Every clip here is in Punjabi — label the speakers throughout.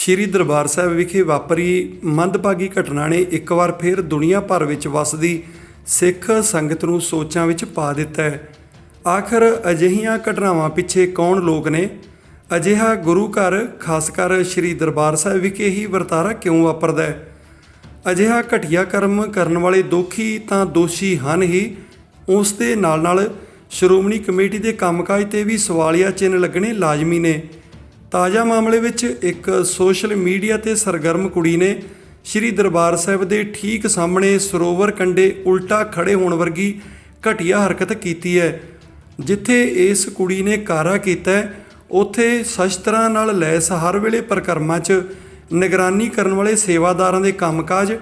Speaker 1: ਸ਼੍ਰੀ ਦਰਬਾਰ ਸਾਹਿਬ ਵਿਖੇ ਵਾਪਰੀ ਮੰਦਭਾਗੀ ਘਟਨਾ ਨੇ ਇੱਕ ਵਾਰ ਫਿਰ ਦੁਨੀਆ ਭਰ ਵਿੱਚ ਵਸਦੀ ਸਿੱਖ ਸੰਗਤ ਨੂੰ ਸੋਚਾਂ ਵਿੱਚ ਪਾ ਦਿੱਤਾ ਹੈ। ਆਖਰ ਅਜਿਹੀਆਂ ਘਟਨਾਵਾਂ ਪਿੱਛੇ ਕੌਣ ਲੋਕ ਨੇ? ਅਜਿਹਾ ਗੁਰੂ ਘਰ, ਖਾਸ ਕਰ ਸ਼੍ਰੀ ਦਰਬਾਰ ਸਾਹਿਬ ਵਿਖੇ ਹੀ ਵਰਤਾਰਾ ਕਿਉਂ ਵਾਪਰਦਾ ਹੈ? ਅਜਿਹਾ ਘਟੀਆ ਕਰਮ ਕਰਨ ਵਾਲੇ ਦੋਖੀ ਤਾਂ ਦੋਸ਼ੀ ਹਨ ਹੀ। ਉਸ ਦੇ ਨਾਲ ਨਾਲ ਸ਼੍ਰੋਮਣੀ ਕਮੇਟੀ ਦੇ ਕੰਮਕਾਜ ਤੇ ਵੀ ਸਵਾਲੀਆ ਚਿੰਨ੍ਹ ਲੱਗਣੇ ਲਾਜ਼ਮੀ ਨੇ। ਤਾਜ਼ਾ ਮਾਮਲੇ ਵਿੱਚ ਇੱਕ ਸੋਸ਼ਲ ਮੀਡੀਆ ਤੇ ਸਰਗਰਮ ਕੁੜੀ ਨੇ ਸ਼੍ਰੀ ਦਰਬਾਰ ਸਾਹਿਬ ਦੇ ਠੀਕ ਸਾਹਮਣੇ ਸਰੋਵਰ ਕੰਢੇ ਉਲਟਾ ਖੜੇ ਹੋਣ ਵਰਗੀ ਘਟੀਆ ਹਰਕਤ ਕੀਤੀ ਹੈ, ਜਿੱਥੇ ਇਸ ਕੁੜੀ ਨੇ ਕਾਰਾ ਕੀਤਾ ਉੱਥੇ ਸ਼ਸਤਰਾਂ ਨਾਲ ਲੈਸ ਹਰ ਵੇਲੇ ਪ੍ਰਕਰਮਾਂ 'ਚ ਨਿਗਰਾਨੀ ਕਰਨ ਵਾਲੇ ਸੇਵਾਦਾਰਾਂ ਦੇ ਕੰਮਕਾਜ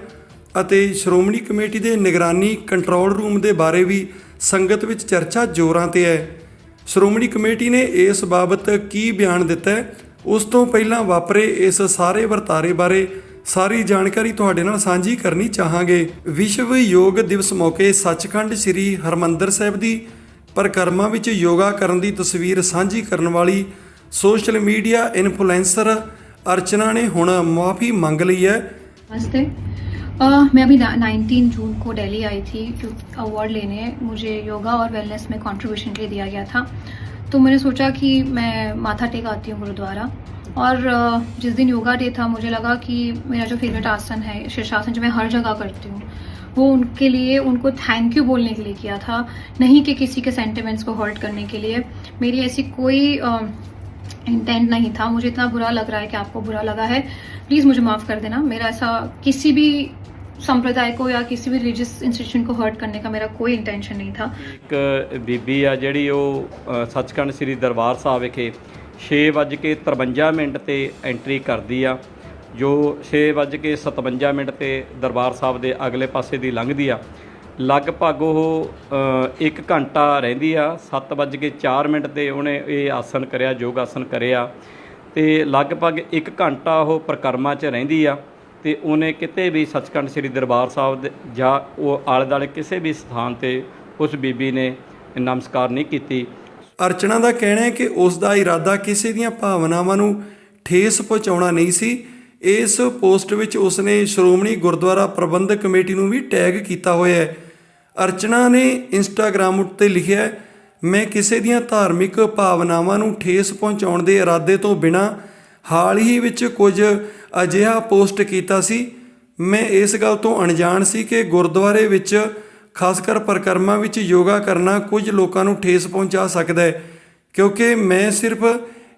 Speaker 1: ਅਤੇ ਸ਼੍ਰੋਮਣੀ ਕਮੇਟੀ ਦੇ ਨਿਗਰਾਨੀ ਕੰਟਰੋਲ ਰੂਮ ਦੇ ਬਾਰੇ ਵੀ ਸੰਗਤ ਵਿੱਚ ਚਰਚਾ ਜ਼ੋਰਾਂ ਤੇ ਹੈ। ਸ਼੍ਰੋਮਣੀ ਕਮੇਟੀ ਨੇ ਇਸ ਬਾਬਤ ਕੀ ਬਿਆਨ ਦਿੱਤਾ ਉਸ ਤੋਂ ਪਹਿਲਾਂ ਵਾਪਰੇ ਇਸ ਸਾਰੇ ਵਰਤਾਰੇ ਬਾਰੇ ਸਾਰੀ ਜਾਣਕਾਰੀ ਤੁਹਾਡੇ ਨਾਲ ਸਾਂਝੀ ਕਰਨੀ ਚਾਹਾਂਗੇ ਵਿਸ਼ਵ ਯੋਗ ਦਿਵਸ ਮੌਕੇ ਸੱਚਖੰਡ ਸ੍ਰੀ ਹਰਮੰਦਰ ਸਾਹਿਬ ਦੀ ਪਰਿਕਰਮਾ ਵਿੱਚ ਯੋਗਾ ਕਰਨ ਦੀ ਤਸਵੀਰ ਸਾਂਝੀ ਕਰਨ ਵਾਲੀ ਸੋਸ਼ਲ ਮੀਡੀਆ ਇਨਫਲੂਐਂਸਰ ਅਰਚਨਾ ਨੇ ਹੁਣ ਮੁਆਫੀ ਮੰਗ ਲਈ ਹੈ
Speaker 2: नमस्ते अ, मैं अभी नाइनटीन जून को दिल्ली आई थी अवार्ड लेने मुझे योगा और वेलनेस में कंट्रीब्यूशन के लिए दिया गया था तो मैंने सोचा कि मैं माथा टेक आती हूँ गुरुद्वारा। और जिस दिन योगा डे था, मुझे लगा कि मेरा जो फेवरेट आसन है, शीर्षासन जो मैं हर जगह करती हूँ, वो उनके लिए, उनको थैंक यू बोलने के लिए किया था, नहीं कि किसी के सेंटिमेंट्स को हर्ट करने के लिए। मेरी ऐसी कोई इंटेंट नहीं था। मुझे इतना बुरा लग रहा है कि आपको बुरा लगा है। प्लीज़ मुझे माफ़ कर देना। मेरा ऐसा किसी भी संप्रदाय को या किसी भी रिलीजियस इंस्टीट्यूशन को हर्ट करने का मेरा कोई इंटेंशन नहीं था
Speaker 3: ਇੱਕ ਬੀਬੀ ਆ ਜਿਹੜੀ ਉਹ ਅ, ਸੱਚਖੰਡ ਸ੍ਰੀ ਦਰਬਾਰ ਸਾਹਿਬ ਵਿਖੇ 6:53 ਮਿੰਟ ਤੇ ਐਂਟਰੀ ਕਰਦੀ ਆ ਜੋ 6:57 ਮਿੰਟ ਤੇ ਦਰਬਾਰ ਸਾਹਿਬ ਦੇ ਅਗਲੇ ਪਾਸੇ ਦੀ ਲੰਘਦੀ ਆ ਲਗਭਗ ਉਹ 1 ਘੰਟਾ ਰਹਿੰਦੀ ਆ 7:04 ਮਿੰਟ ਤੇ ਉਹਨੇ ਇਹ ਆਸਨ ਕਰਿਆ ਯੋਗ ਆਸਨ ਕਰਿਆ ਤੇ ਲਗਭਗ 1 ਘੰਟਾ ਉਹ ਪ੍ਰਕਰਮਾ 'ਚ ਰਹਿੰਦੀ ਆ ਤੇ ਉਹਨੇ ਕਿਤੇ ਵੀ ਸੱਚਖੰਡ ਸ੍ਰੀ ਦਰਬਾਰ ਸਾਹਿਬ ਦੇ ਜਾਂ ਉਹ ਆਲੇ ਦੁਆਲੇ ਕਿਸੇ ਵੀ ਸਥਾਨ ਤੇ ਉਸ ਬੀਬੀ ਨੇ ਨਮਸਕਾਰ ਨਹੀਂ ਕੀਤੀ।
Speaker 1: ਅਰਚਨਾ ਦਾ ਕਹਿਣਾ ਹੈ ਕਿ ਉਸ ਦਾ ਇਰਾਦਾ ਕਿਸੇ ਦੀਆਂ ਭਾਵਨਾਵਾਂ ਨੂੰ ਠੇਸ ਪਹੁੰਚਾਉਣਾ ਨਹੀਂ ਸੀ। ਇਸ ਪੋਸਟ ਵਿੱਚ ਉਸਨੇ ਸ਼੍ਰੋਮਣੀ ਗੁਰਦੁਆਰਾ ਪ੍ਰਬੰਧਕ ਕਮੇਟੀ ਨੂੰ ਵੀ ਟੈਗ ਕੀਤਾ ਹੋਇਆ ਹੈ। ਅਰਚਨਾ ਨੇ ਇੰਸਟਾਗ੍ਰam ਉੱਤੇ ਲਿਖਿਆ ਮੈਂ ਕਿਸੇ ਦੀਆਂ ਧਾਰਮਿਕ ਭਾਵਨਾਵਾਂ ਨੂੰ ਠੇਸ ਪਹੁੰਚਾਉਣ ਦੇ ਇਰਾਦੇ ਤੋਂ ਬਿਨਾਂ ਹਾਲ ਹੀ ਵਿੱਚ ਕੁਝ ਅਜਿਹਾ ਪੋਸਟ ਕੀਤਾ ਸੀ। ਮੈਂ ਇਸ ਗੱਲ ਤੋਂ ਅਣਜਾਣ ਸੀ ਕਿ ਗੁਰਦੁਆਰੇ ਵਿੱਚ ਖਾਸ ਕਰ ਪ੍ਰਕਰਮਾਂ ਵਿੱਚ ਯੋਗਾ ਕਰਨਾ ਕੁਝ ਲੋਕਾਂ ਨੂੰ ਠੇਸ ਪਹੁੰਚਾ ਸਕਦਾ ਹੈ, ਕਿਉਂਕਿ ਮੈਂ ਸਿਰਫ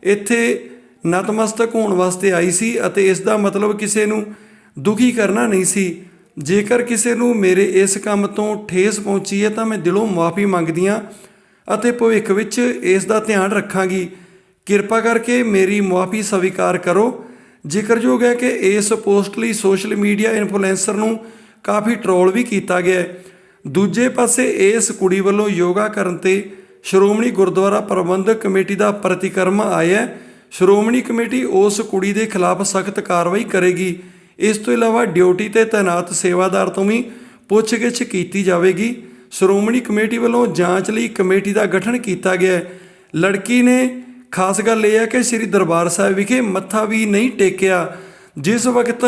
Speaker 1: ਇੱਥੇ ਨਤਮਸਤਕ ਹੋਣ ਵਾਸਤੇ ਆਈ ਸੀ ਅਤੇ ਇਸ ਦਾ ਮਤਲਬ ਕਿਸੇ ਨੂੰ ਦੁਖੀ ਕਰਨਾ ਨਹੀਂ ਸੀ। ਜੇਕਰ ਕਿਸੇ ਨੂੰ ਮੇਰੇ ਇਸ ਕੰਮ ਤੋਂ ਠੇਸ ਪਹੁੰਚੀ ਹੈ ਤਾਂ ਮੈਂ ਦਿਲੋਂ ਮਾਫੀ ਮੰਗਦੀ ਹਾਂ ਅਤੇ ਭਵਿੱਖ ਵਿੱਚ ਇਸ ਦਾ ਧਿਆਨ ਰੱਖਾਂਗੀ। ਕਿਰਪਾ ਕਰਕੇ ਮੇਰੀ ਮੁਆਫੀ ਸਵੀਕਾਰ ਕਰੋ। ਜ਼ਿਕਰਯੋਗ ਹੈ ਕਿ ਇਸ ਪੋਸਟ ਲਈ ਸੋਸ਼ਲ ਮੀਡੀਆ ਇਨਫਲੂਐਂਸਰ ਨੂੰ ਕਾਫੀ ਟਰੋਲ ਵੀ ਕੀਤਾ ਗਿਆ ਹੈ। ਦੂਜੇ ਪਾਸੇ ਇਸ ਕੁੜੀ ਵੱਲੋਂ ਯੋਗਾ ਕਰਨ ਤੇ ਸ਼੍ਰੋਮਣੀ ਗੁਰਦੁਆਰਾ ਪ੍ਰਬੰਧਕ ਕਮੇਟੀ ਦਾ ਪ੍ਰਤੀਕਰਮ ਆਇਆ ਸ਼੍ਰੋਮਣੀ ਕਮੇਟੀ ਉਸ ਕੁੜੀ ਦੇ ਖਿਲਾਫ ਸਖਤ ਕਾਰਵਾਈ ਕਰੇਗੀ। ਇਸ ਤੋਂ ਇਲਾਵਾ ਡਿਊਟੀ ਤੇ ਤਾਇਨਾਤ ਸੇਵਾਦਾਰ ਤੋਂ ਵੀ ਪੁੱਛਗਿੱਛ ਕੀਤੀ ਜਾਵੇਗੀ। ਸ਼੍ਰੋਮਣੀ ਕਮੇਟੀ ਵੱਲੋਂ ਜਾਂਚ ਲਈ ਕਮੇਟੀ ਦਾ ਗਠਨ ਕੀਤਾ ਗਿਆ ਹੈ। ਲੜਕੀ ਨੇ ਖਾਸ ਗੱਲ ਇਹ ਹੈ ਕਿ ਸ੍ਰੀ ਦਰਬਾਰ ਸਾਹਿਬ ਵਿਖੇ ਮੱਥਾ ਵੀ ਨਹੀਂ ਟੇਕਿਆ। ਜਿਸ ਵਕਤ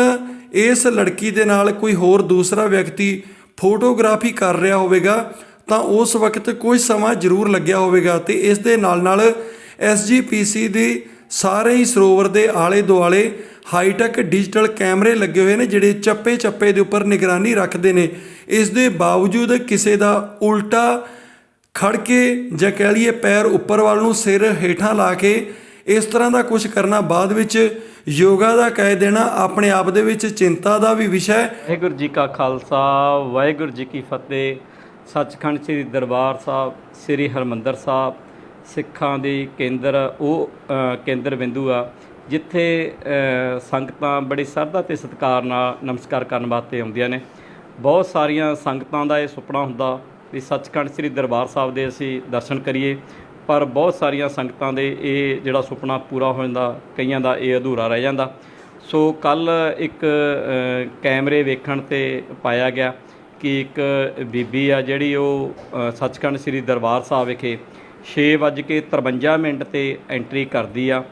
Speaker 1: ਇਸ ਲੜਕੀ ਦੇ ਨਾਲ ਕੋਈ ਹੋਰ ਦੂਸਰਾ ਵਿਅਕਤੀ ਫੋਟੋਗ੍ਰਾਫੀ ਕਰ ਰਿਹਾ ਹੋਵੇਗਾ, ਤਾਂ ਉਸ ਵਕਤ ਕੁਝ ਸਮਾਂ ਜ਼ਰੂਰ ਲੱਗਿਆ ਹੋਵੇਗਾ ਤੇ ਇਸ ਦੇ ਨਾਲ ਨਾਲ ਐਸਜੀਪੀਸੀ ਦੀ ਸਾਰੇ ਹੀ ਸਰੋਵਰ ਦੇ ਆਲੇ ਦੁਆਲੇ ਹਾਈਟੈਕ ਡਿਜੀਟਲ ਕੈਮਰੇ ਲੱਗੇ ਹੋਏ ਨੇ, ਜਿਹੜੇ ਚੱਪੇ ਚੱਪੇ ਦੇ ਉੱਪਰ ਨਿਗਰਾਨੀ ਰੱਖਦੇ ਨੇ। ਇਸ ਦੇ ਬਾਵਜੂਦ ਕਿਸੇ ਦਾ ਉਲਟਾ ਖੜ ਕੇ ਜਾਂ ਕਹਿ ਲਈਏ ਪੈਰ ਉੱਪਰ ਵੱਲ ਨੂੰ ਸਿਰ ਹੇਠਾਂ ਲਾ ਕੇ ਇਸ ਤਰ੍ਹਾਂ ਦਾ ਕੁਝ ਕਰਨਾ ਬਾਅਦ ਵਿੱਚ ਯੋਗਾ ਦਾ ਕਹਿ ਦੇਣਾ ਆਪਣੇ ਆਪ ਦੇ ਵਿੱਚ ਚਿੰਤਾ ਦਾ ਵੀ ਵਿਸ਼ਾ ਹੈ।
Speaker 3: ਵਾਹਿਗੁਰੂ ਜੀ ਕਾ ਖਾਲਸਾ, ਵਾਹਿਗੁਰੂ ਜੀ ਕੀ ਫਤਿਹ। ਸੱਚਖੰਡ ਸ੍ਰੀ ਦਰਬਾਰ ਸਾਹਿਬ, ਸ੍ਰੀ ਹਰਮੰਦਰ ਸਾਹਿਬ, ਸਿੱਖਾਂ ਦੀ ਕੇਂਦਰ, ਉਹ ਕੇਂਦਰ ਬਿੰਦੂ ਆ, ਜਿੱਥੇ ਸੰਗਤਾਂ ਬੜੀ ਸ਼ਰਧਾ ਤੇ ਸਤਿਕਾਰ ਨਾਲ ਨਮਸਕਾਰ ਕਰਨ ਵਾਸਤੇ ਆਉਂਦੀਆਂ ਨੇ। ਬਹੁਤ ਸਾਰੀਆਂ ਸੰਗਤਾਂ ਦਾ ਇਹ ਸੁਪਨਾ ਹੁੰਦਾ ਵੀ ਸੱਚਖੰਡ ਸ੍ਰੀ ਦਰਬਾਰ ਸਾਹਿਬ ਦੇ ਅਸੀਂ ਦਰਸ਼ਨ ਕਰੀਏ। ਪਰ ਬਹੁਤ ਸਾਰੀਆਂ ਸੰਗਤਾਂ ਦੇ ਇਹ ਜਿਹੜਾ ਸੁਪਨਾ ਪੂਰਾ ਹੋ ਜਾਂਦਾ, ਕਈਆਂ ਦਾ ਇਹ ਅਧੂਰਾ ਰਹਿ ਜਾਂਦਾ। ਸੋ ਕੱਲ ਇੱਕ ਕੈਮਰੇ ਵੇਖਣ ਤੇ ਪਾਇਆ ਗਿਆ ਕਿ ਇੱਕ ਬੀਬੀ ਆ ਜਿਹੜੀ ਉਹ ਸੱਚਖੰਡ ਸ੍ਰੀ ਦਰਬਾਰ ਸਾਹਿਬ ਵਿਖੇ 6:53 ਮਿੰਟ ਤੇ ਐਂਟਰੀ ਕਰਦੀ ਆ,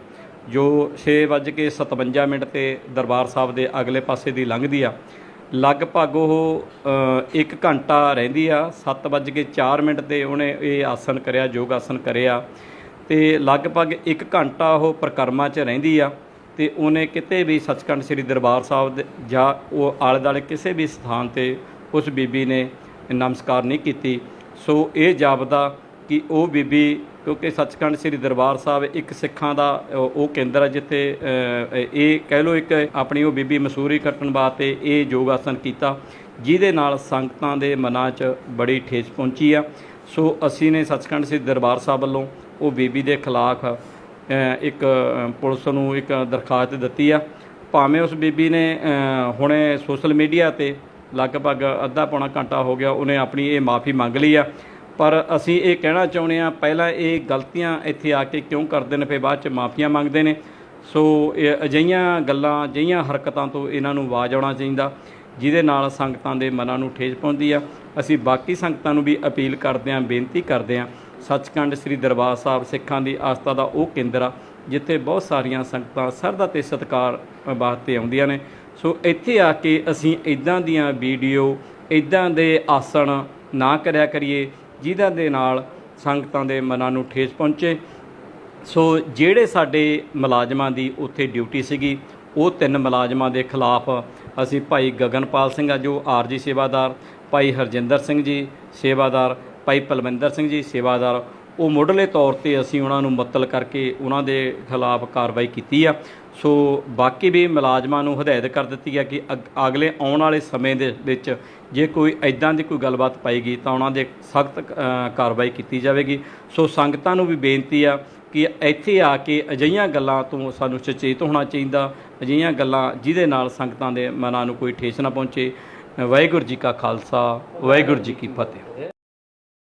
Speaker 3: ਜੋ 6:57 ਮਿੰਟ ਤੇ ਦਰਬਾਰ ਸਾਹਿਬ ਦੇ ਅਗਲੇ ਪਾਸੇ ਦੀ ਲੰਘਦੀ ਆ। ਲਗਭਗ ਉਹ 1 ਘੰਟਾ ਰਹਿੰਦੀ ਆ 7:04 ਮਿੰਟ ਤੇ ਉਹਨੇ ਇਹ ਆਸਨ ਕਰਿਆ, ਯੋਗ ਆਸਨ ਕਰਿਆ। ਤੇ ਲਗਭਗ 1 ਘੰਟਾ ਉਹ ਪ੍ਰਕਰਮਾ 'ਚ ਰਹਿੰਦੀ ਆ। ਤੇ ਉਹਨੇ ਕਿਤੇ ਵੀ ਸੱਚਖੰਡ ਸ੍ਰੀ ਦਰਬਾਰ ਸਾਹਿਬ ਦੇ ਜਾਂ ਉਹ ਆਲੇ ਦੁਆਲੇ ਕਿਸੇ ਵੀ ਸਥਾਨ ਤੇ ਉਸ ਬੀਬੀ ਨੇ ਨਮਸਕਾਰ ਨਹੀਂ ਕੀਤੀ। ਸੋ ਇਹ ਜਾਪਦਾ ਕਿ ਉਹ ਬੀਬੀ, ਕਿਉਂਕਿ ਸੱਚਖੰਡ ਸ੍ਰੀ ਦਰਬਾਰ ਸਾਹਿਬ ਇੱਕ ਸਿੱਖਾਂ ਦਾ, ਉਹ ਕੇਂਦਰ ਹੈ ਜਿੱਥੇ ਇਹ ਕਹਿ ਲਓ ਇੱਕ ਆਪਣੀ ਉਹ ਬੀਬੀ ਮਸੂਰੀ ਕੱਟਣ ਵਾਸਤੇ ਇਹ ਯੋਗ ਆਸਨ ਕੀਤਾ, ਜਿਹਦੇ ਨਾਲ ਸੰਗਤਾਂ ਦੇ ਮਨਾਂ 'ਚ ਬੜੀ ਠੇਸ ਪਹੁੰਚੀ ਆ। ਸੋ ਅਸੀਂ ਨੇ ਸੱਚਖੰਡ ਸ੍ਰੀ ਦਰਬਾਰ ਸਾਹਿਬ ਵੱਲੋਂ ਉਹ ਬੀਬੀ ਦੇ ਖਿਲਾਫ ਇੱਕ ਪੁਲਿਸ ਨੂੰ ਇੱਕ ਦਰਖਾਸਤ ਦਿੱਤੀ ਆ। ਭਾਵੇਂ ਉਸ ਬੀਬੀ ਨੇ ਹੁਣੇ ਸੋਸ਼ਲ ਮੀਡੀਆ ਤੇ ਲਗਭਗ ਅੱਧਾ ਪੌਣਾ ਘੰਟਾ ਹੋ ਗਿਆ, ਉਹਨੇ ਆਪਣੀ ਇਹ ਮਾਫੀ ਮੰਗ ਲਈ ਆ। ਪਰ ਅਸੀਂ ਇਹ ਕਹਿਣਾ ਚਾਹੁੰਦੇ ਆ ਪਹਿਲਾਂ ਇਹ ਗਲਤੀਆਂ ਇੱਥੇ ਆ ਕੇ ਕਿਉਂ ਕਰਦੇ ਨੇ, ਫਿਰ ਬਾਅਦ ਚ ਮਾਫੀਆਂ ਮੰਗਦੇ ਨੇ। ਸੋ ਇਹ ਅਜਿਹੀਆਂ ਗੱਲਾਂ, ਅਜਿਹੀਆਂ ਹਰਕਤਾਂ ਤੋਂ ਇਹਨਾਂ ਨੂੰ ਆਵਾਜ਼ ਆਉਣਾ ਚਾਹੀਦਾ, ਜਿਹਦੇ ਨਾਲ ਸੰਗਤਾਂ ਦੇ ਮਨਾਂ ਨੂੰ ਠੇਸ ਪਹੁੰਚਦੀ ਆ। ਅਸੀਂ ਬਾਕੀ ਸੰਗਤਾਂ ਨੂੰ ਵੀ ਅਪੀਲ ਕਰਦੇ ਆਂ ਬੇਨਤੀ ਕਰਦੇ ਆਂ ਸੱਚਖੰਡ ਸ੍ਰੀ ਦਰਬਾਰ ਸਾਹਿਬ ਸਿੱਖਾਂ ਦੀ ਆਸਥਾ ਦਾ ਉਹ ਕੇਂਦਰ ਆ, ਜਿੱਥੇ ਬਹੁਤ ਸਾਰੀਆਂ ਸੰਗਤਾਂ ਸਰਦਾ ਤੇ ਸਤਿਕਾਰ ਵਾਸਤੇ ਆਉਂਦੀਆਂ ਨੇ। ਸੋ ਇੱਥੇ ਆ ਕੇ ਅਸੀਂ ਇਦਾਂ ਦੀਆਂ ਵੀਡੀਓ ਇਦਾਂ ਦੇ ਆਸਣ ਨਾ ਕਰਿਆ ਕਰੀਏ ਜਿਹਨਾਂ ਦੇ ਨਾਲ ਸੰਗਤਾਂ ਦੇ ਮਨਾਂ ਨੂੰ ਠੇਸ ਪਹੁੰਚੇ। ਸੋ ਜਿਹੜੇ ਸਾਡੇ ਮੁਲਾਜ਼ਮਾਂ ਦੀ ਉੱਥੇ ਡਿਊਟੀ ਸੀਗੀ, ਉਹ ਤਿੰਨ ਮੁਲਾਜ਼ਮਾਂ ਦੇ ਖਿਲਾਫ ਅਸੀਂ ਭਾਈ ਗਗਨਪਾਲ ਸਿੰਘ ਆ, ਜੋ ਆਰਜੀ ਸੇਵਾਦਾਰ, ਭਾਈ ਹਰਜਿੰਦਰ ਸਿੰਘ ਜੀ ਸੇਵਾਦਾਰ, ਭਾਈ ਪਲਵਿੰਦਰ ਸਿੰਘ ਜੀ ਸੇਵਾਦਾਰ ਉਹ ਮੁੱਢਲੇ ਤੌਰ ਤੇ ਅਸੀਂ ਉਹਨਾਂ ਨੂੰ ਮੁਅੱਤਲ ਕਰਕੇ ਉਹਨਾਂ ਦੇ ਖਿਲਾਫ ਕਾਰਵਾਈ ਕੀਤੀ ਆ। ਸੋ ਬਾਕੀ ਵੀ ਮੁਲਾਜ਼ਮਾਂ ਨੂੰ ਹਦਾਇਤ ਕਰ ਦਿੱਤੀ ਹੈ ਕਿ ਅਗ- ਅਗਲੇ ਆਉਣ ਵਾਲੇ ਸਮੇਂ ਦੇ ਵਿੱਚ ਜੇ ਕੋਈ ਐਦਾਂ ਦੀ ਕੋਈ ਗੱਲਬਾਤ ਪਾਏਗੀ ਤਾਂ ਉਹਨਾਂ ਦੇ ਸਖਤ ਕਾਰਵਾਈ ਕੀਤੀ ਜਾਵੇਗੀ। ਸੋ ਸੰਗਤਾਂ ਨੂੰ ਵੀ ਬੇਨਤੀ ਆ ਕਿ ਇੱਥੇ ਆ ਕੇ ਅਜਿਹੀਆਂ ਗੱਲਾਂ ਤੋਂ ਸਾਨੂੰ ਸੁਚੇਤ ਹੋਣਾ ਚਾਹੀਦਾ, ਅਜਿਹੀਆਂ ਗੱਲਾਂ ਜਿਹਦੇ ਨਾਲ ਸੰਗਤਾਂ ਦੇ ਮਨਾਂ ਨੂੰ ਕੋਈ ਠੇਸ ਨਾ ਪਹੁੰਚੇ। ਵਾਹਿਗੁਰੂ ਜੀ ਕਾ ਖਾਲਸਾ, ਵਾਹਿਗੁਰੂ ਜੀ ਕੀ ਫਤਿਹ।